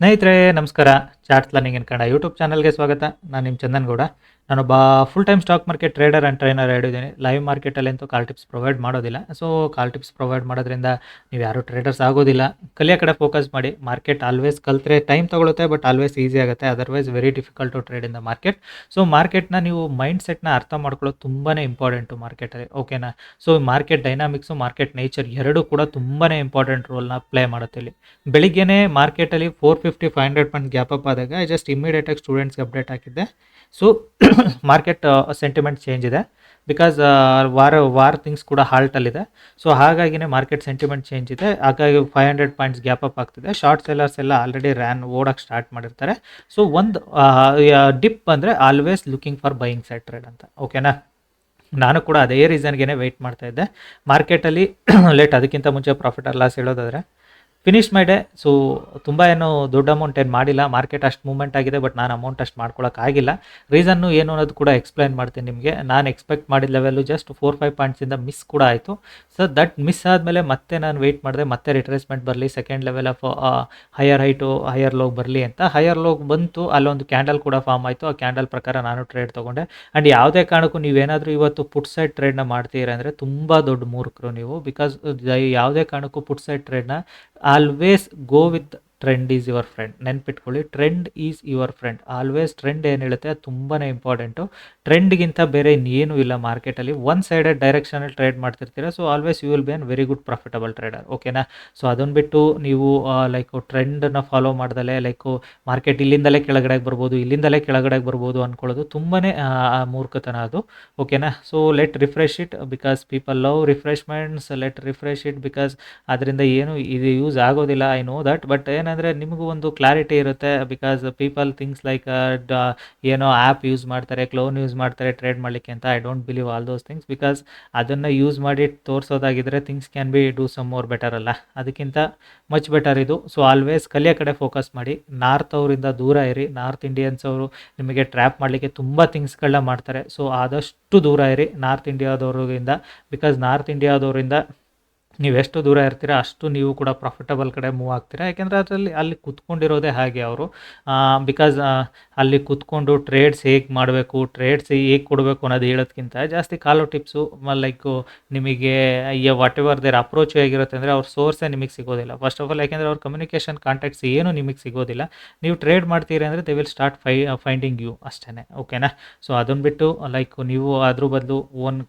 ಸ್ನೇಹಿತರೆ ನಮಸ್ಕಾರ. Charts learning in Kannada YouTube ಚಾನಲ್ಗೆ ಸ್ವಾಗತ. ನಾನು ನಿಮ್ಮ ಚಂದನ್ ಗೌಡ. ನಾನೊಬ್ಬ full time stock market trader and trainer ಹೇಳಿದ್ದೀನಿ ಲೈವ್ ಮಾರ್ಕೆಟಲ್ಲಿ ಅಂತೂ ಕಾಲ್ ಟಿಪ್ಸ್ ಪ್ರೊವೈಡ್ ಮಾಡೋದಿಲ್ಲ. ಸೊ ಕಾಲ್ ಟಿಪ್ಸ್ ಪ್ರೊವೈಡ್ ಮಾಡೋದ್ರಿಂದ ನೀವು ಯಾರು ಟ್ರೇಡರ್ಸ್ ಆಗೋದಿಲ್ಲ. ಕಲಿಯೋ ಕಡೆ ಫೋಕಸ್ ಮಾಡಿ. ಮಾರ್ಕೆಟ್ ಆಲ್ವೇಸ್ ಕಲ್ತ್ರೆ ಟೈಮ್ ತೊಗೊಳುತ್ತೆ ಬಟ್ ಆಲ್ವೇಸ್ ಈಸಿ ಆಗುತ್ತೆ. Otherwise very difficult to trade in the market so ಮಾರ್ಕೆಟ್ನ ನೀವು ಮೈಂಡ್ ಸೆಟ್ನ ಅರ್ಥ ಮಾಡ್ಕೊಳ್ಳೋದು ತುಂಬಾ ಇಂಪಾರ್ಟೆಂಟು ಮಾರ್ಕೆಟಲ್ಲಿ ಓಕೆನಾ so market dynamics market nature ಎರಡೂ ಕೂಡ ತುಂಬಾ ಇಂಪಾರ್ಟೆಂಟ್ ರೋಲ್ನ ಪ್ಲೇ ಮಾಡುತ್ತೆ ಇಲ್ಲಿ. ಬೆಳಿಗ್ಗೆನೇ ಮಾರ್ಕೆಟಲ್ಲಿ four fifty five hundred point gap up ಆದಾಗ ಐ ಜಸ್ಟ್ ಇಮಿಡಿಯೇಟಾಗಿ ಸ್ಟೂಡೆಂಟ್ಸ್ಗೆ ಅಪ್ಡೇಟ್ ಹಾಕಿದ್ದೆ. ಸೊ ಮಾರ್ಕೆಟ್ ಸೆಂಟಿಮೆಂಟ್ ಚೇಂಜ್ ಇದೆ. ಬಿಕಾಸ್ ವಾರ, ವಾರ್ ಥಿಂಗ್ಸ್ ಕೂಡ ಹಾಲ್ಟಲ್ಲಿದೆ ಸೊ ಹಾಗಾಗಿನೇ ಮಾರ್ಕೆಟ್ ಸೆಂಟಿಮೆಂಟ್ ಚೇಂಜ್ ಇದೆ. ಹಾಗಾಗಿ five hundred points gap up ಆಗ್ತಿದೆ. ಶಾರ್ಟ್ ಸೆಲ್ಲರ್ಸ್ ಎಲ್ಲ ಆಲ್ರೆಡಿ ರ್ಯಾನ್ ಓಡೋಕ್ಕೆ ಸ್ಟಾರ್ಟ್ ಮಾಡಿರ್ತಾರೆ. ಸೊ ಒಂದು ಡಿಪ್ ಅಂದರೆ always looking for buying set trade ಅಂತ. ಓಕೆನಾ ನಾನು ಕೂಡ ಅದೇ ರೀಸನ್ಗೆ ವೆಯ್ಟ್ ಮಾಡ್ತಾ ಇದ್ದೆ. ಮಾರ್ಕೆಟಲ್ಲಿ ಲೇಟ್ ಅದಕ್ಕಿಂತ ಮುಂಚೆ ಪ್ರಾಫಿಟ್ ಆರ್ ಲಾಸ್ ಹೇಳೋದಾದರೆ ಫಿನಿಶ್ ಮೈ ಡೇ ಸೊ ತುಂಬ ಏನು ದೊಡ್ಡ ಅಮೌಂಟ್ ಏನು ಮಾಡಿಲ್ಲ. ಮಾರ್ಕೆಟ್ ಅಷ್ಟು ಮೂವ್ಮೆಂಟ್ ಆಗಿದೆ ಬಟ್ ನಾನು ಅಮೌಂಟ್ ಅಷ್ಟು ಮಾಡ್ಕೊಳ್ಳೋಕ್ಕಾಗಿಲ್ಲ ರೀಸನ್ನು ಏನು ಅನ್ನೋದು ಕೂಡ ಎಕ್ಸ್ಪ್ಲೈನ್ ಮಾಡ್ತೀನಿ ನಿಮಗೆ. ನಾನು ಎಕ್ಸ್ಪೆಕ್ಟ್ ಮಾಡಿದ ಲೆವೆಲ್ಲು ಜಸ್ಟ್ ಫೋರ್ ಫೈವ್ ಪಾಯಿಂಟ್ಸಿಂದ ಮಿಸ್ ಕೂಡ ಆಯಿತು. ಸೊ ದಟ್ ಮಿಸ್ ಆದಮೇಲೆ ಮತ್ತೆ ನಾನು ವೆಯ್ಟ್ ಮಾಡಿದೆ. ಮತ್ತೆ ರಿಟ್ರೇಸ್ಮೆಂಟ್ ಬರಲಿ. Second level of higher high higher low ಬರಲಿ ಅಂತ. ಹೈಯರ್ ಲೋಗ್ ಬಂತು. ಅಲ್ಲೊಂದು ಕ್ಯಾಂಡಲ್ ಕೂಡ ಫಾರ್ಮ್ ಆಯಿತು. ಆ ಕ್ಯಾಂಡಲ್ ಪ್ರಕಾರ ನಾನು ಟ್ರೇಡ್ ತೊಗೊಂಡೆ. ಆ್ಯಂಡ್ ಯಾವುದೇ ಕಾರಣಕ್ಕೂ ನೀವೇನಾದರೂ ಇವತ್ತು ಪುಟ್ ಸೈಡ್ ಟ್ರೇಡ್ನ ಮಾಡ್ತೀರಾ ಅಂದರೆ ತುಂಬ ದೊಡ್ಡ ಮೂರ್ಖರು ನೀವು. ಬಿಕಾಸ್ ಯಾವುದೇ ಕಾರಣಕ್ಕೂ ಪುಟ್ ಸೈಡ್ ಟ್ರೇಡ್ನ always go with trend is your friend ನೆನ್ಪಿಟ್ಕೊಳ್ಳಿ trend is your friend always trend ಏನು ಹೇಳುತ್ತೆ, ಅದು ತುಂಬಾ ಇಂಪಾರ್ಟೆಂಟು ಟ್ರೆಂಡ್ಗಿಂತ ಬೇರೆ ಇನ್ನೇನು ಇಲ್ಲ ಮಾರ್ಕೆಟಲ್ಲಿ ಒನ್ ಸೈಡೆಡ್ ಡೈರೆಕ್ಷನಲ್ಲಿ trade ಮಾಡ್ತಿರ್ತೀರ so always you will be an very good profitable trader ಓಕೆನಾ ಸೊ ಅದನ್ನು ಬಿಟ್ಟು ನೀವು ಲೈಕ್ ಟ್ರೆಂಡನ್ನ ಫಾಲೋ ಮಾಡ್ದಲೇ ಲೈಕು ಮಾರ್ಕೆಟ್ ಇಲ್ಲಿಂದಲೇ ಕೆಳಗಡೆಗೆ ಬರ್ಬೋದು, ಇಲ್ಲಿಂದಲೇ ಕೆಳಗಡೆಗೆ ಬರ್ಬೋದು ಅಂದ್ಕೊಳ್ಳೋದು ತುಂಬಾ ಮೂರ್ಖತನ ಅದು. ಓಕೆನಾ so let refresh it because people love refreshments let refresh it because ಅದರಿಂದ ಏನು ಇದು ಯೂಸ್ ಆಗೋದಿಲ್ಲ ಐ ನೋ ದಟ್ ಬಟ್ ಏನಂದರೆ ನಿಮಗೂ ಒಂದು ಕ್ಲಾರಿಟಿ ಇರುತ್ತೆ ಬಿಕಾಸ್ ಪೀಪಲ್ ಥಿಂಗ್ಸ್ ಲೈಕ್ ಏನೋ ಆ್ಯಪ್ ಯೂಸ್ ಮಾಡ್ತಾರೆ ಕ್ಲೋನ್ ಯೂಸ್ ಮಾಡ್ತಾರೆ ಟ್ರೇಡ್ ಮಾಡಲಿಕ್ಕೆ ಅಂತ. I don't believe all those things because ಅದನ್ನು ಯೂಸ್ ಮಾಡಿ ತೋರಿಸೋದಾಗಿದ್ದರೆ things can be do some more better ಅಲ್ಲ. ಅದಕ್ಕಿಂತ ಮಚ್ ಬೆಟರ್ ಇದು. ಸೊ ಆಲ್ವೇಸ್ ಕಲಿಯೋ ಕಡೆ ಫೋಕಸ್ ಮಾಡಿ. ನಾರ್ತ್ ಅವರಿಂದ ದೂರ ಇರಿ. ನಾರ್ತ್ ಇಂಡಿಯನ್ಸ್ ಅವರು ನಿಮಗೆ ಟ್ರ್ಯಾಪ್ ಮಾಡಲಿಕ್ಕೆ ತುಂಬ ಥಿಂಗ್ಸ್ಗಳನ್ನ ಮಾಡ್ತಾರೆ. ಸೊ ಆದಷ್ಟು ದೂರ ಇರಿ. ನಾರ್ತ್ ಇಂಡಿಯಾದವ್ರಿಂದ ಬಿಕಾಸ್ ನಾರ್ತ್ ಇಂಡಿಯಾದವರಿಂದ ನೀವು ಎಷ್ಟು ದೂರ ಇರ್ತೀರ ಅಷ್ಟು ನೀವು ಕೂಡ ಪ್ರಾಫಿಟಬಲ್ ಕಡೆ ಮೂವ್ ಆಗ್ತೀರಾ? ಯಾಕೆಂದರೆ ಅದರಲ್ಲಿ ಅಲ್ಲಿ ಕುತ್ಕೊಂಡಿರೋದೇ ಹಾಗೆ ಅವರು. ಬಿಕಾಸ್ ಅಲ್ಲಿ ಕುತ್ಕೊಂಡು ಟ್ರೇಡ್ಸ್ ಹೇಗೆ ಮಾಡಬೇಕು ಟ್ರೇಡ್ಸ್ ಹೇಗೆ ಕೊಡಬೇಕು ಅನ್ನೋದು ಹೇಳೋದಕ್ಕಿಂತ ಜಾಸ್ತಿ ಕಾಲು ಟಿಪ್ಸು ಲೈಕ್ ನಿಮಗೆ ವಾಟ್ ಎವರ್ ದೇರ್ ಅಪ್ರೋಚ್ ಹೇಗಿರುತ್ತೆ ಅಂದರೆ ಅವ್ರ ಸೋರ್ಸೇ ನಿಮಗೆ ಸಿಗೋದಿಲ್ಲ. ಫಸ್ಟ್ ಆಫ್ ಆಲ್ ಯಾಕೆಂದರೆ ಅವ್ರ ಕಮ್ಯುನಿಕೇಷನ್ ಕಾಂಟ್ಯಾಕ್ಟ್ಸ್ ಏನು ನಿಮಗೆ ಸಿಗೋದಿಲ್ಲ. ನೀವು ಟ್ರೇಡ್ ಮಾಡ್ತೀರಿ ಅಂದರೆ they will start fi finding you ಅಷ್ಟೇ ಓಕೆನಾ ಸೊ ಅದನ್ನು ಬಿಟ್ಟು ಲೈಕ್ ನೀವು ಅದ್ರ ಬದಲು ಓನ್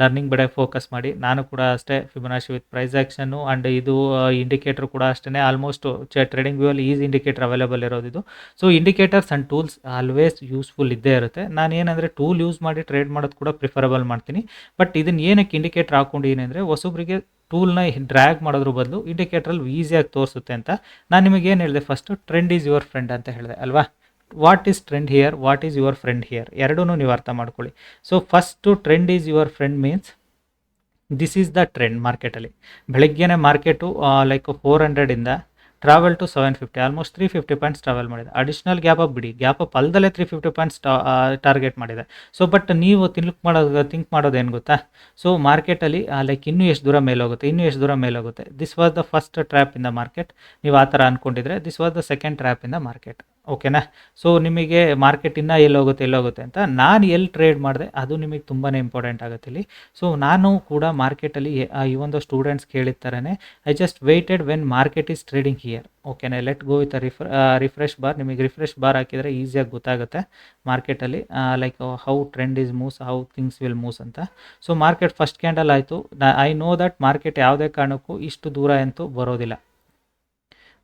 ಲರ್ನಿಂಗ್ ಬಡೆ ಫೋಕಸ್ ಮಾಡಿ. ನಾನು ಕೂಡ ಅಷ್ಟೇ Fibonacci with price action and ಇದು ಇಂಡಿಕೇಟರ್ ಕೂಡ ಅಷ್ಟೇ ಆಲ್ಮೋಸ್ಟ್ ಟ್ರೇಡಿಂಗ್ ವ್ಯೂವಲ್ಲಿ ಈಸ್ ಇಂಡಿಕೇಟರ್ ಅವೈಲೇಬಲ್ ಇರೋದು ಇದು. So indicators and tools always useful ಇದ್ದೇ ಇರುತ್ತೆ. ನಾನು ಏನಂದರೆ ಟೂಲ್ ಯೂಸ್ ಮಾಡಿ ಟ್ರೇಡ್ ಮಾಡೋದು ಕೂಡ ಪ್ರಿಫರಬಲ್ ಮಾಡ್ತೀನಿ. ಬಟ್ ಇದನ್ನು ಏನಕ್ಕೆ ಇಂಡಿಕೇಟರ್ ಹಾಕ್ಕೊಂಡಿದ್ದೀನಿ ಅಂದರೆ ಹೊಸೊಬ್ಬರಿಗೆ ಟೂಲ್ನ ಡ್ರ್ಯಾಗ್ ಮಾಡೋದ್ರ ಬದಲು ಇಂಡಿಕೇಟ್ರಲ್ಲಿ ಈಸಿಯಾಗಿ ತೋರಿಸುತ್ತೆ ಅಂತ. ನಾನು ನಿಮಗೆ ಏನು ಹೇಳಿದೆ first trend is your friend ಅಂತ ಹೇಳಿದೆ, ಅಲ್ವಾ? What is trend here what is your friend here ಎರಡೂ ನೀವು ಅರ್ಥ ಮಾಡ್ಕೊಳ್ಳಿ. So first trend is your friend means this is the trend ಮಾರ್ಕೆಟಲ್ಲಿ ಬೆಳಗ್ಗೆನೇ market like four ಹಂಡ್ರೆಡಿಂದ travel to seven fifty almost three fifty points travel ಮಾಡಿದೆ. Additional gap up ಬಿಡಿ. Gap up ಅಲ್ದಲ್ಲೇ three fifty points target ಮಾಡಿದೆ. So but ನೀವು ತಿನ್ಲಿಕ್ ಮಾಡೋದು think ಮಾಡೋದು ಏನು ಗೊತ್ತಾ? ಸೊ ಮಾರ್ಕೆಟಲ್ಲಿ ಲೈಕ್ ಇನ್ನೂ ಎಷ್ಟು ದೂರ ಮೇಲೋಗುತ್ತೆ ಇನ್ನೂ ಎಷ್ಟು ದೂರ ಮೇಲೋಗುತ್ತೆ this was the first trap in the market ನೀವು ಆ ಥರ ಅಂದ್ಕೊಂಡಿದ್ರೆ this was the second trap in the market ಓಕೆನಾ? ಸೊ ನಿಮಗೆ ಮಾರ್ಕೆಟ್ ಇನ್ನೂ ಎಲ್ಲಿ ಹೋಗುತ್ತೆ ಎಲ್ಲಿ ಹೋಗುತ್ತೆ ಅಂತ ನಾನು ಎಲ್ಲಿ ಟ್ರೇಡ್ ಮಾಡಿದೆ, ಅದು ನಿಮಗೆ ತುಂಬಾ ಇಂಪಾರ್ಟೆಂಟ್ ಆಗುತ್ತೆ ಇಲ್ಲಿ. ಸೊ ನಾನು ಕೂಡ ಮಾರ್ಕೆಟಲ್ಲಿ ಈ ಒಂದು ಸ್ಟೂಡೆಂಟ್ಸ್ ಕೇಳಿದ ಥರನೇ I just waited when market is trading here ಓಕೆನಾ let go with refr refresh bar ನಿಮಗೆ ರಿಫ್ರೆಶ್ ಬಾರ್ ಹಾಕಿದರೆ ಈಸಿಯಾಗಿ ಗೊತ್ತಾಗುತ್ತೆ ಮಾರ್ಕೆಟಲ್ಲಿ like how trend is moves how things will moves ಅಂತ. ಸೊ ಮಾರ್ಕೆಟ್ ಫಸ್ಟ್ ಕ್ಯಾಂಡಲ್ ಆಯಿತು. ಐ ನೋ ದಟ್ ಮಾರ್ಕೆಟ್ ಯಾವುದೇ ಕಾರಣಕ್ಕೂ ಇಷ್ಟು ದೂರ ಅಂತೂ ಬರೋದಿಲ್ಲ.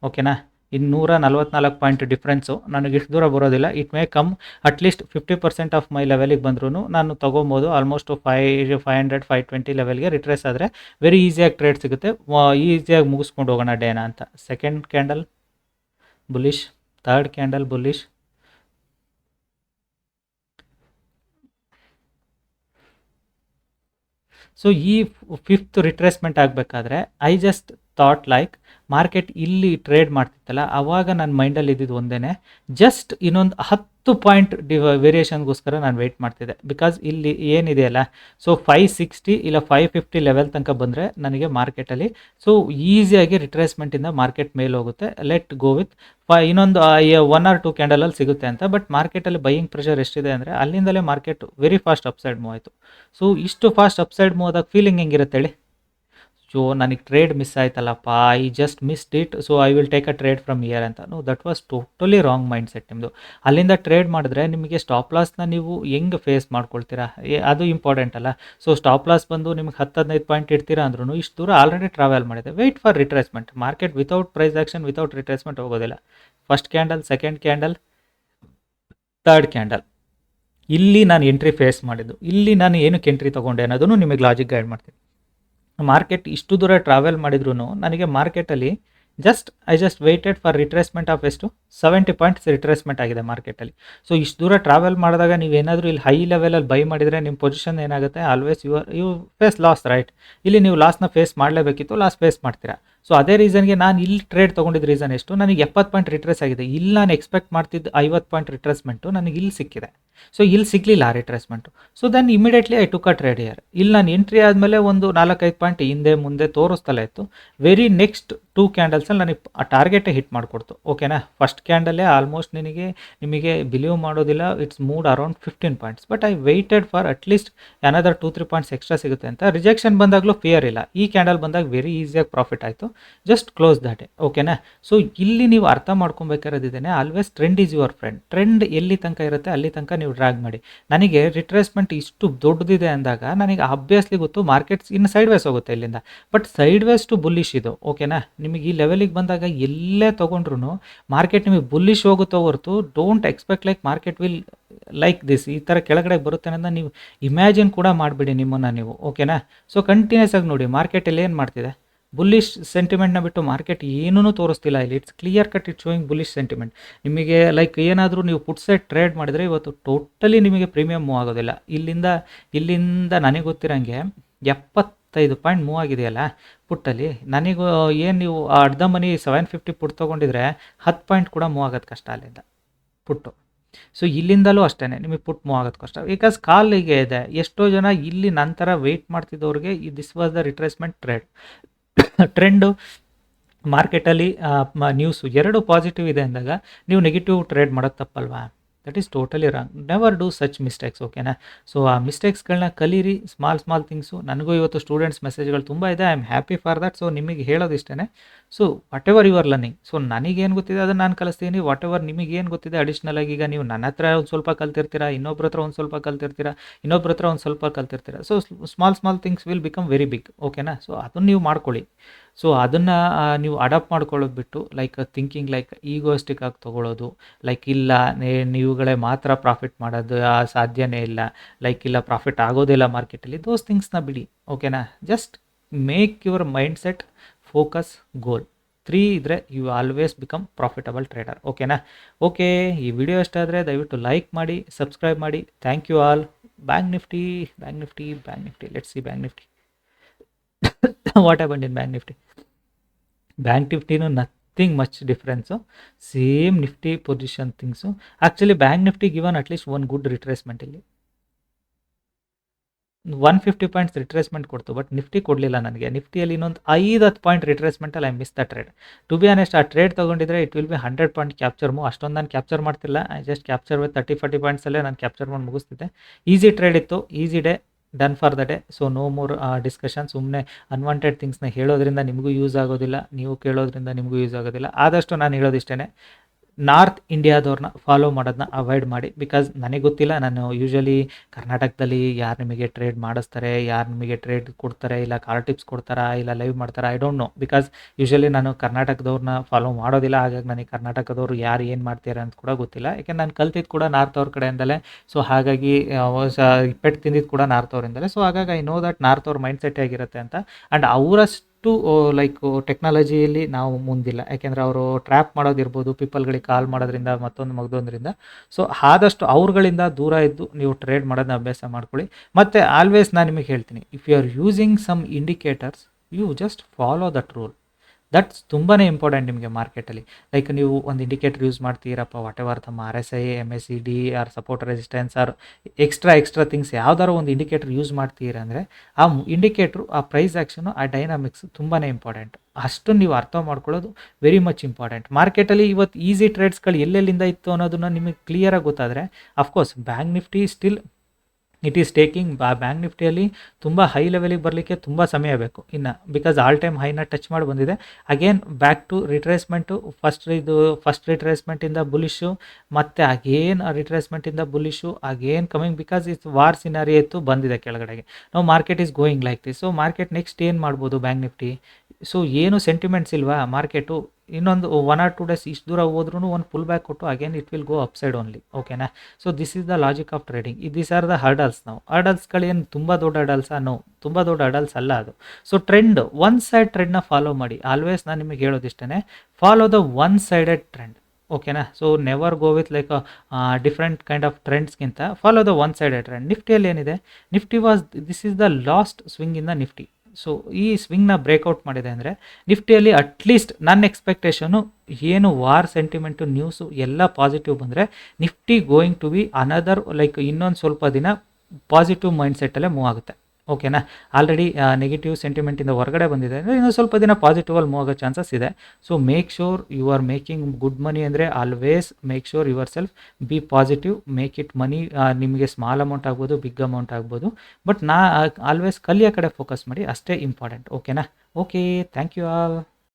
ಓಕೆನಾ ಇನ್ನೂರ ನಲ್ವತ್ನಾಲ್ಕು ಪಾಯಿಂಟ್ ಡಿಫ್ರೆನ್ಸು. ನನಗೆ ಇಷ್ಟು ದೂರ ಬರೋದಿಲ್ಲ. It may come at least fifty percent of my ಲೆವೆಲಿಗೆ ಬಂದ್ರೂ ನಾನು ತೊಗೊಬೋದು. Almost fi five hundred five twenty ಲೆವೆಲ್ಗೆ ರಿಟ್ರೇಸ್ ಆದರೆ ವೆರಿ ಈಸಿಯಾಗಿ ಟ್ರೇಡ್ ಸಿಗುತ್ತೆ. ಈಸಿಯಾಗಿ ಮುಗಿಸ್ಕೊಂಡು ಹೋಗೋಣ ಡೇನ ಅಂತ. Second candle bullish third candle bullish so ಈ ಫಿಫ್ತ್ ರಿಟ್ರೇಸ್ಮೆಂಟ್ ಆಗಬೇಕಾದ್ರೆ I just thought like market ಇಲ್ಲಿ ಟ್ರೇಡ್ ಮಾಡ್ತಿತ್ತಲ್ಲ ಆವಾಗ ನನ್ನ ಮೈಂಡಲ್ಲಿ ಇದ್ದಿದ್ದು ಒಂದೇ ಜಸ್ಟ್ ಇನ್ನೊಂದು ಹತ್ತು ಪಾಯಿಂಟ್ ಡಿ ವೇರಿಯೇಷನ್ಗೋಸ್ಕರ ನಾನು ವೆಯ್ಟ್ ಮಾಡ್ತಿದ್ದೆ. ಬಿಕಾಸ್ ಇಲ್ಲಿ ಏನಿದೆಯಲ್ಲ ಸೊ ಫೈವ್ ಸಿಕ್ಸ್ಟಿ ಇಲ್ಲ ಫೈವ್ ಫಿಫ್ಟಿ ಲೆವೆಲ್ ತನಕ ಬಂದರೆ ನನಗೆ ಮಾರ್ಕೆಟಲ್ಲಿ ಸೊ ಈಸಿಯಾಗಿ ರಿಟ್ರೇಸ್ಮೆಂಟಿಂದ ಮಾರ್ಕೆಟ್ ಮೇಲೆ ಹೋಗುತ್ತೆ. ಲೆಟ್ ಗೋ ವಿತ್ ಫೈ ಇನ್ನೊಂದು ಒನ್ ಆರ್ ಟು ಕ್ಯಾಂಡಲಲ್ಲಿ ಸಿಗುತ್ತೆ ಅಂತ ಬಟ್ ಮಾರ್ಕೆಟಲ್ಲಿ ಬೈಯಿಂಗ್ ಪ್ರೆಷರ್ ಎಷ್ಟಿದೆ ಅಂದರೆ, ಅಲ್ಲಿಂದಲೇ market very fast upside move ಆಯಿತು. ಸೊ ಇಷ್ಟು ಫಾಸ್ಟ್ ಅಪ್ಸೈಡ್ ಮೂವ್ ಆದಾಗ ಫೀಲಿಂಗ್ ಹೆಂಗಿರುತ್ತೆ ಹೇಳಿ? ಸೊ ನನಗೆ trade miss ಆಯ್ತಲ್ಲಪ್ಪ I just missed it so I will take a trade from here ಅಂತ. No that was totally wrong mind set ನಿಮ್ಮದು ಅಲ್ಲಿಂದ trade ಮಾಡಿದ್ರೆ ನಿಮಗೆ ಸ್ಟಾಪ್ ಲಾಸ್ನ ನೀವು ಹೆಂಗೆ ಫೇಸ್ ಮಾಡ್ಕೊಳ್ತೀರಾ? ಅದು ಇಂಪಾರ್ಟೆಂಟ್ ಅಲ್ಲ. ಸೊ ಸ್ಟಾಪ್ ಲಾಸ್ ಬಂದು ನಿಮ್ಗೆ ಹತ್ತು ಹದಿನೈದು ಪಾಯಿಂಟ್ ಇಡ್ತೀರಾ ಅಂದ್ರೂ ಇಷ್ಟು ದೂರ ಆಲ್ರೆಡಿ ಟ್ರಾವೆಲ್ ಮಾಡಿದೆ. Wait for retracement market without price action without retracement ಹೋಗೋದಿಲ್ಲ. First candle second candle third candle ಇಲ್ಲಿ ನಾನು ಎಂಟ್ರಿ ಫೇಸ್ ಮಾಡಿದ್ದು. ಇಲ್ಲಿ ನಾನು ಏನಕ್ಕೆ ಎಂಟ್ರಿ ತೊಗೊಂಡೆ ಅನ್ನೋದನ್ನು ನಿಮಗೆ ಲಾಜಿಕ್ ಗೈಡ್ ಮಾಡ್ತೀನಿ. ಮಾರ್ಕೆಟ್ ಇಷ್ಟು ದೂರ ಟ್ರಾವೆಲ್ ಮಾಡಿದ್ರು ನನಗೆ ಮಾರ್ಕೆಟಲ್ಲಿ just I just waited for retracement of ಎಷ್ಟು? ಸೆವೆಂಟಿ ಪಾಯಿಂಟ್ಸ್ ರಿಟ್ರೇಸ್ಮೆಂಟ್ ಆಗಿದೆ ಮಾರ್ಕೆಟಲ್ಲಿ ಸೊ ಇಷ್ಟು ದೂರ ಟ್ರಾವೆಲ್ ಮಾಡಿದಾಗ ನೀವು ಏನಾದರೂ ಇಲ್ಲಿ ಹೈ ಲೆವೆಲಲ್ಲಿ ಬೈ ಮಾಡಿದರೆ ನಿಮ್ಮ ಪೊಸಿಷನ್ ಏನಾಗುತ್ತೆ? Always your you face loss right ಇಲ್ಲಿ ನೀವು ಲಾಸ್ನ ಫೇಸ್ ಮಾಡಲೇಬೇಕಿತ್ತು ಲಾಸ್ ಫೇಸ್ ಮಾಡ್ತೀರಾ? ಸೊ ಅದೇ ರೀಸನ್ಗೆ ನಾನು ಇಲ್ಲಿ ಟ್ರೇಡ್ ತೊಗೊಂಡಿದ್ದ ರೀಸನ್ ಎಷ್ಟು? ನನಗೆ ಎಪ್ಪತ್ತು ಪಾಯಿಂಟ್ ರಿಟ್ರೆಸ್ ಆಗಿದೆ. ಇಲ್ಲಿ ನಾನು ಎಕ್ಸ್ಪೆಕ್ಟ್ ಮಾಡ್ತಿದ್ದ ಐವತ್ತು ಪಾಯಿಂಟ್ ರಿಟ್ರೆಸ್ಮೆಂಟು ನನಗೆ ಇಲ್ಲಿ ಸಿಕ್ಕಿದೆ. ಸೊ ಇಲ್ಲಿ ಸಿಗಲಿಲ್ಲ ಆ retracement so then immediately I took a trade here ಇಲ್ಲಿ ನಾನು ಎಂಟ್ರಿ ಆದಮೇಲೆ ಒಂದು ನಾಲ್ಕೈದು ಪಾಯಿಂಟ್ ಹಿಂದೆ ಮುಂದೆ ತೋರಿಸ್ತಲೇ ಇತ್ತು. ವೆರಿ ನೆಕ್ಸ್ಟ್ ಟೂ ಕ್ಯಾಂಡಲ್ಸಲ್ಲಿ ನನಗೆ ಆ ಟಾರ್ಗೆಟೇ ಹಿಟ್ ಮಾಡಿಕೊಡ್ತು. ಓಕೆನಾ ಫಸ್ಟ್ ಕ್ಯಾಂಡಲ್ಲೇ ಆಲ್ಮೋಸ್ಟ್ ನಿನಗೆ, ನಿಮಗೆ ಬಿಲೀವ್ ಮಾಡೋದಿಲ್ಲ it's moved around fifteen points but I waited for at least ಏನಾದರೂ ಟೂ ತ್ರೀ ಪಾಯಿಂಟ್ಸ್ ಎಕ್ಸ್ಟ್ರಾ ಸಿಗುತ್ತೆ ಅಂತ. ರಿಜೆಕ್ಷನ್ ಬಂದಾಗಲೂ ಫಿಯರ್ ಇಲ್ಲ. ಈ ಕ್ಯಾಂಡಲ್ ಬಂದಾಗ ವೆರಿ ಈಸಿಯಾಗಿ ಪ್ರಾಫಿಟ್ ಆಯಿತು. ಜಸ್ಟ್ ಕ್ಲೋಸ್ ದಟ್ ಓಕೆನಾ ಸೊ ಇಲ್ಲಿ ನೀವು ಅರ್ಥ ಮಾಡ್ಕೊಬೇಕಾಗಿದ್ದೇನೆ always trend is your friend trend ಎಲ್ಲಿ ತನಕ ಇರುತ್ತೆ, ಅಲ್ಲಿ ತನಕ ನೀವು ಡ್ರ್ಯಾಗ್ ಮಾಡಿ. ನನಗೆ ರಿಟ್ರೇಸ್ಮೆಂಟ್ ಇಷ್ಟು ದೊಡ್ಡದಿದೆ ಅಂದಾಗ, ನನಗೆ ಅಬ್ವಿಯಸ್ಲಿ ಗೊತ್ತು ಮಾರ್ಕೆಟ್ಸ್ ಇನ್ನು ಸೈಡ್ ವೇಸ್ ಹೋಗುತ್ತೆ ಇಲ್ಲಿಂದ. But sideways to bullish ಇದು ಓಕೆನಾ ನಿಮಗೆ ಈ ಲೆವೆಲಿಗೆ ಬಂದಾಗ ಎಲ್ಲೇ ತೊಗೊಂಡ್ರು ಮಾರ್ಕೆಟ್ ನಿಮಗೆ ಬುಲ್ಲಿಶ್ ಹೋಗುತ್ತೋ ಹೊರತು don't expect like market will like this ಈ ಥರ ಕೆಳಗಡೆ ಬರುತ್ತೆ ಅನ್ನೋದನ್ನ ನೀವು ಇಮ್ಯಾಜಿನ್ ಕೂಡ ಮಾಡಿಬಿಡಿ ನಿಮ್ಮನ್ನು ನೀವು ಓಕೆನಾ ಸೊ ಕಂಟಿನ್ಯೂಸ್ ಆಗಿ ನೋಡಿ ಮಾರ್ಕೆಟಲ್ಲಿ ಏನು ಮಾಡ್ತಿದೆ? ಬುಲ್ಲಿಶ್ ಸೆಂಟಿಮೆಂಟ್ನ ಬಿಟ್ಟು ಮಾರ್ಕೆಟ್ ಏನೂ ತೋರಿಸ್ತಿಲ್ಲ ಇಲ್ಲಿ. It's clear cut it showing bullish sentiment ನಿಮಗೆ ಲೈಕ್ ಏನಾದರೂ ನೀವು ಪುಟ್ ಸೈಡ್ ಟ್ರೇಡ್ ಮಾಡಿದರೆ ಇವತ್ತು ಟೋಟಲಿ ನಿಮಗೆ ಪ್ರೀಮಿಯಮ್ ಆಗೋದಿಲ್ಲ. ಇಲ್ಲಿಂದ ಇಲ್ಲಿಂದ ನನಗೆ ಗೊತ್ತಿರೋಂಗೆ ಎಪ್ಪತ್ತೈದು ಪಾಯಿಂಟ್ ಮೂವ್ ಆಗಿದೆಯಲ್ಲ ಪುಟ್ಟಲ್ಲಿ? ನನಗೂ ಏನು ನೀವು ಅರ್ಧ ಮನಿ ಸೆವೆನ್ ಫಿಫ್ಟಿ ಪುಟ್ ತೊಗೊಂಡಿದ್ರೆ ಹತ್ತು ಪಾಯಿಂಟ್ ಕೂಡ ಮೂವ್ ಆಗೋದು ಕಷ್ಟ ಅಲ್ಲಿಂದ ಪುಟ್ಟು. ಸೊ ಇಲ್ಲಿಂದಲೂ ಅಷ್ಟೇ ನಿಮಗೆ ಪುಟ್ ಮೂವ್ ಆಗೋದು ಕಷ್ಟ. ಬಿಕಾಸ್ ಕಾಲಿಗೆ ಇದೆ. ಎಷ್ಟೋ ಜನ ಇಲ್ಲಿ ನಂತರ ವೆಯ್ಟ್ ಮಾಡ್ತಿದ್ದವ್ರಿಗೆ ಈ this was the retracement trend trend ಮಾರ್ಕೆಟಲ್ಲಿ ನ್ಯೂಸು ಎರಡು ಪಾಸಿಟಿವ್ ಇದೆ ಅಂದಾಗ ನೀವು ನೆಗೆಟಿವ್ ಟ್ರೇಡ್ ಮಾಡೋದು ತಪ್ಪಲ್ವಾ? That is totally wrong never do such mistakes ಓಕೆನಾ ಸೊ ಆ ಮಿಸ್ಟೇಕ್ಸ್ಗಳನ್ನ ಕಲೀರಿ ಸ್ಮಾಲ್ ಸ್ಮಾಲ್ ಥಿಂಗ್ಸು ನನಗೂ ಇವತ್ತು ಸ್ಟೂಡೆಂಟ್ಸ್ ಮೆಸೇಜ್ಗಳು ತುಂಬ ಇದೆ. I am happy for that so ನಿಮಗೆ ಹೇಳೋದಿಷ್ಟೇ so whatever your learning so ನನಗೇನು ಗೊತ್ತಿದೆ ಅದನ್ನು ನಾನು ಕಲಿಸ್ತೀನಿ. ವಾಟ್ ಎವರ್ ನಿಮಗೇನು ಗೊತ್ತಿದೆ ಅಡಿಷ್ನಲ್ ಆಗಿ ಈಗ ನೀವು ನನ್ನ ಹತ್ರ ಒಂದು ಸ್ವಲ್ಪ ಕಲ್ತಿರ್ತೀರಾ, ಇನ್ನೊಬ್ರ ಹತ್ರ ಒಂದು ಸ್ವಲ್ಪ ಕಲ್ತಿರ್ತೀರಾ, ಇನ್ನೊಬ್ರ ಹತ್ರ ಒಂದು ಸ್ವಲ್ಪ ಕಲ್ತಿರ್ತೀರ. So small small things will become very big ಓಕೆನಾ ಸೊ ಅದನ್ನು ನೀವು ಮಾಡ್ಕೊಳ್ಳಿ. ಸೊ ಅದನ್ನು ನೀವು ಅಡಾಪ್ಟ್ ಮಾಡ್ಕೊಳ್ಳೋದು ಬಿಟ್ಟು ಲೈಕ್ ಥಿಂಕಿಂಗ್ ಲೈಕ್ ಈಗೋಸ್ಟಿಕ್ ಆಗಿ ತೊಗೊಳ್ಳೋದು ಲೈಕ್ ಇಲ್ಲ ನೀವುಗಳೇ ಮಾತ್ರ ಪ್ರಾಫಿಟ್ ಮಾಡೋದು ಸಾಧ್ಯನೇ ಇಲ್ಲ. ಲೈಕ್ ಇಲ್ಲ ಪ್ರಾಫಿಟ್ ಆಗೋದಿಲ್ಲ ಮಾರ್ಕೆಟಲ್ಲಿ ದೋಸ್ ಥಿಂಗ್ಸ್ನ ಬಿಡಿ. ಓಕೆನಾ just make your mind set focus goal three ಇದ್ದರೆ you always become profitable trader ಓಕೆನಾ ಓಕೆ ಈ ವಿಡಿಯೋ ಇಷ್ಟಾದರೆ ದಯವಿಟ್ಟು ಲೈಕ್ ಮಾಡಿ ಸಬ್ಸ್ಕ್ರೈಬ್ ಮಾಡಿ. Thank you all Bank Nifty Bank Nifty Bank Nifty let's see Bank Nifty what happen in Bank Nifty Bank ನಿಫ್ಟಿನೂ nothing much difference same Nifty position things actually Bank Nifty given at least one good retracement ಇಲ್ಲಿ. One fifty points retracement ಕೊಡ್ತು but Nifty ಕೊಡಲಿಲ್ಲ ನನಗೆ. ನಿಫ್ಟಿಯಲ್ಲಿ ಇನ್ನೊಂದು ಐದು ಹತ್ತು point ರಿಟ್ರೇಸ್ಮೆಂಟಲ್ಲಿ I miss the trade to be honest ಆ trade ತೊಗೊಂಡಿದ್ರೆ it will be hundred point capture ಮೂ ಅಷ್ಟೊಂದು ನಾನು ಕ್ಯಾಪ್ಚರ್ ಮಾಡ್ತಿಲ್ಲ. I just capture with thirty forty ಪಾಯಿಂಟ್ಸಲ್ಲೇ ನಾನು ಕ್ಯಾಪ್ಚರ್ ಮಾಡಿ ಮುಗಿಸ್ತಿದ್ದೆ. ಈಸಿ ಟ್ರೇಡ್ ಇತ್ತು. Easy day done for the day so no more discussion ಸುಮ್ಮನೆ ಅನ್ವಾಂಟೆಡ್ ಥಿಂಗ್ಸ್ನ ಹೇಳೋದ್ರಿಂದ ನಿಮಗೂ ಯೂಸ್ ಆಗೋದಿಲ್ಲ. ನೀವು ಕೇಳೋದ್ರಿಂದ ನಿಮಗೂ ಯೂಸ್ ಆಗೋದಿಲ್ಲ. ಆದಷ್ಟು ನಾನು ಹೇಳೋದಿಷ್ಟೇ ನಾರ್ತ್ ಇಂಡಿಯಾದವ್ರನ್ನ ಫಾಲೋ ಮಾಡೋದನ್ನ ಅವಾಯ್ಡ್ ಮಾಡಿ. ಬಿಕಾಸ್ ನನಗೆ ಗೊತ್ತಿಲ್ಲ, ನಾನು ಯೂಶ್ವಲಿ ಕರ್ನಾಟಕದಲ್ಲಿ ಯಾರು ನಿಮಗೆ ಟ್ರೇಡ್ ಮಾಡಿಸ್ತಾರೆ, ಯಾರು ನಿಮಗೆ ಟ್ರೇಡ್ ಕೊಡ್ತಾರೆ, ಇಲ್ಲ ಕಾರ್ ಟಿಪ್ಸ್ ಕೊಡ್ತಾರಾ, ಇಲ್ಲ ಲೈವ್ ಮಾಡ್ತಾರಾ I don't know because usually ನಾನು ಕರ್ನಾಟಕದವ್ರನ್ನ ಫಾಲೋ ಮಾಡೋದಿಲ್ಲ, ಹಾಗಾಗಿ ನನಗೆ ಕರ್ನಾಟಕದವ್ರು ಯಾರು ಏನು ಮಾಡ್ತಾರೆ ಅಂತ ಕೂಡ ಗೊತ್ತಿಲ್ಲ. ಯಾಕೆಂದ್ರೆ ನಾನು ಕಲ್ತಿದ್ದು ಕೂಡ ನಾರ್ತ್ ಅವ್ರ ಕಡೆಯಿಂದಲೇ. ಸೊ ಹಾಗಾಗಿ ಪೆಟ್ಟು ತಿಂದಿದ್ದು ಕೂಡ ನಾರ್ತ್ ಅವರಿಂದಲೇ. ಸೊ ಹಾಗಾಗಿ ಐ ನೋ ದಟ್ ನಾರ್ತ್ ಅವ್ರ ಮೈಂಡ್ ಸೆಟ್ ಆಗಿರುತ್ತೆ ಅಂತ. ಆ್ಯಂಡ್ ಅವರಷ್ಟು ಲೈಕ್ ಟೆಕ್ನಾಲಜಿಯಲ್ಲಿ ನಾವು ಮುಂದಿಲ್ಲ. ಯಾಕೆಂದರೆ ಅವರು ಟ್ರ್ಯಾಪ್ ಮಾಡೋದಿರ್ಬೋದು ಪೀಪಲ್ಗಳಿಗೆ ಕಾಲ್ ಮಾಡೋದ್ರಿಂದ, ಮತ್ತೊಂದು ಮಗದೊಂದರಿಂದ. ಸೊ ಆದಷ್ಟು ಅವ್ರುಗಳಿಂದ ದೂರ ಇದ್ದು ನೀವು ಟ್ರೇಡ್ ಮಾಡೋದನ್ನ ಅಭ್ಯಾಸ ಮಾಡ್ಕೊಳ್ಳಿ. ಮತ್ತು ಆಲ್ವೇಸ್ ನಾನು ನಿಮಗೆ ಹೇಳ್ತೀನಿ if you are using some indicators you just follow that rule that's ತುಂಬಾ ಇಂಪಾರ್ಟೆಂಟ್ ನಿಮಗೆ ಮಾರ್ಕೆಟಲ್ಲಿ ಲೈಕ್ ನೀವು ಒಂದು ಇಂಡಿಕೇಟರ್ ಯೂಸ್ ಮಾಡ್ತೀರಪ್ಪ ವಾಟ್ ಎವರ್ ತಮ್ಮ R S I M S C D or support resistance or extra extra things ಯಾವ್ದಾರು ಒಂದು indicator use ಮಾಡ್ತೀರ ಅಂದರೆ, ಆ ಇಂಡಿಕೇಟ್ರು ಆ ಪ್ರೈಸ್ ಆ್ಯಕ್ಷನು ಆ ಡೈನಾಮಿಕ್ಸ್ ತುಂಬಾ ಇಂಪಾರ್ಟೆಂಟ್ ಅಷ್ಟು ನೀವು ಅರ್ಥ ಮಾಡ್ಕೊಳ್ಳೋದು ವೆರಿ ಮಚ್ ಇಂಪಾರ್ಟೆಂಟ್ ಮಾರ್ಕೆಟಲ್ಲಿ ಇವತ್ತು ಈಸಿ ಟ್ರೇಡ್ಸ್ಗಳು ಎಲ್ಲೆಲ್ಲಿಂದ ಇತ್ತು ಅನ್ನೋದನ್ನ ನಿಮಗೆ ಕ್ಲಿಯರಾಗಿ ಗೊತ್ತಾದರೆ of course bank Nifty still it is taking bank ನಿಫ್ಟಿಯಲ್ಲಿ ತುಂಬ ಹೈ ಲೆವೆಲಿಗೆ ಬರಲಿಕ್ಕೆ ತುಂಬ ಸಮಯ ಬೇಕು. ಇನ್ನು ಬಿಕಾಸ್ ಆಲ್ ಟೈಮ್ ಹೈನ ಟಚ್ ಮಾಡಿ ಬಂದಿದೆ. Again back to retracement first ಇದು ಫಸ್ಟ್ ರಿಟ್ರೇಸ್ಮೆಂಟಿಂದ ಬುಲಿಶು ಮತ್ತು again ರಿಟ್ರೇಸ್ಮೆಂಟಿಂದ bullish again coming because it's war scenario ಇತ್ತು ಬಂದಿದೆ ಕೆಳಗಡೆಗೆ. ನಾವು market is going like this so market next ಏನು ಮಾಡ್ಬೋದು ಬ್ಯಾಂಕ್ ನಿಫ್ಟಿ ಸೊ ಏನು ಸೆಂಟಿಮೆಂಟ್ಸ್ ಇಲ್ವಾ? ಮಾರ್ಕೆಟು ಇನ್ನೊಂದು ಒನ್ ಆರ್ ಟು ಡೇಸ್ ಇಷ್ಟು ದೂರ ಹೋದ್ರೂ ಒಂದು ಫುಲ್ ಬ್ಯಾಕ್ ಕೊಟ್ಟು again it will go upside only ಓಕೆನಾ so this is the logic of trading this are the hurdles ನಾವು ಹರ್ಡಲ್ಸ್ಗಳೇನು ತುಂಬ ದೊಡ್ಡ ಹರ್ಡಲ್ಸ್ ನೋ ತುಂಬ ದೊಡ್ಡ ಹರ್ಡಲ್ಸ್ ಅಲ್ಲ ಅದು. ಸೊ ಟ್ರೆಂಡ್ ಒನ್ ಸೈಡ್ ಟ್ರೆಂಡ್ನ ಫಾಲೋ ಮಾಡಿ. ಆಲ್ವೇಸ್ ನಾನು ನಿಮಗೆ ಹೇಳೋದಿಷ್ಟೇ follow the one sided trend ಓಕೆನಾ so never go with like different kind of ಟ್ರೆಂಡ್ಸ್ಗಿಂತ follow the one sided trend ನಿಫ್ಟಿಯಲ್ಲಿ ಏನಿದೆ? Nifty was this is the last swing in the Nifty so ಈ ಸ್ವಿಂಗ್ನ breakout ಮಾಡಿದೆ ಅಂದರೆ ನಿಫ್ಟಿಯಲ್ಲಿ ಅಟ್ಲೀಸ್ಟ್ ನನ್ನ expectation ಏನು war sentiment news ಎಲ್ಲ ಪಾಸಿಟಿವ್ ಬಂದರೆ Nifty going to be another like ಇನ್ನೊಂದು ಸ್ವಲ್ಪ ದಿನ ಪಾಸಿಟಿವ್ ಮೈಂಡ್ ಸೆಟ್ಟಲ್ಲೇ ಮೂವ್ ಆಗುತ್ತೆ. ಓಕೆನಾ? ಆಲ್ರೆಡಿ ನೆಗೆಟಿವ್ ಸೆಂಟಿಮೆಂಟಿಂದ ಹೊರಗಡೆ ಬಂದಿದೆ ಅಂದರೆ ಇನ್ನೊಂದು ಸ್ವಲ್ಪ ದಿನ ಪಾಸಿಟಿವ್ ಅಲ್ಲಿ ಆಗೋ ಚಾನ್ಸಸ್ ಇದೆ. So make sure you are making good money ಅಂದರೆ always make sure yourself be positive make it money ನಿಮಗೆ ಸ್ಮಾಲ್ ಅಮೌಂಟ್ ಆಗ್ಬೋದು ಬಿಗ್ ಅಮೌಂಟ್ ಆಗ್ಬೋದು. ಬಟ್ ನಾ ಆಲ್ವೇಸ್ ಕಲಿಯೋ ಕಡೆ ಫೋಕಸ್ ಮಾಡಿ, ಅಷ್ಟೇ ಇಂಪಾರ್ಟೆಂಟ್ ಓಕೆನಾ? Okay thank you all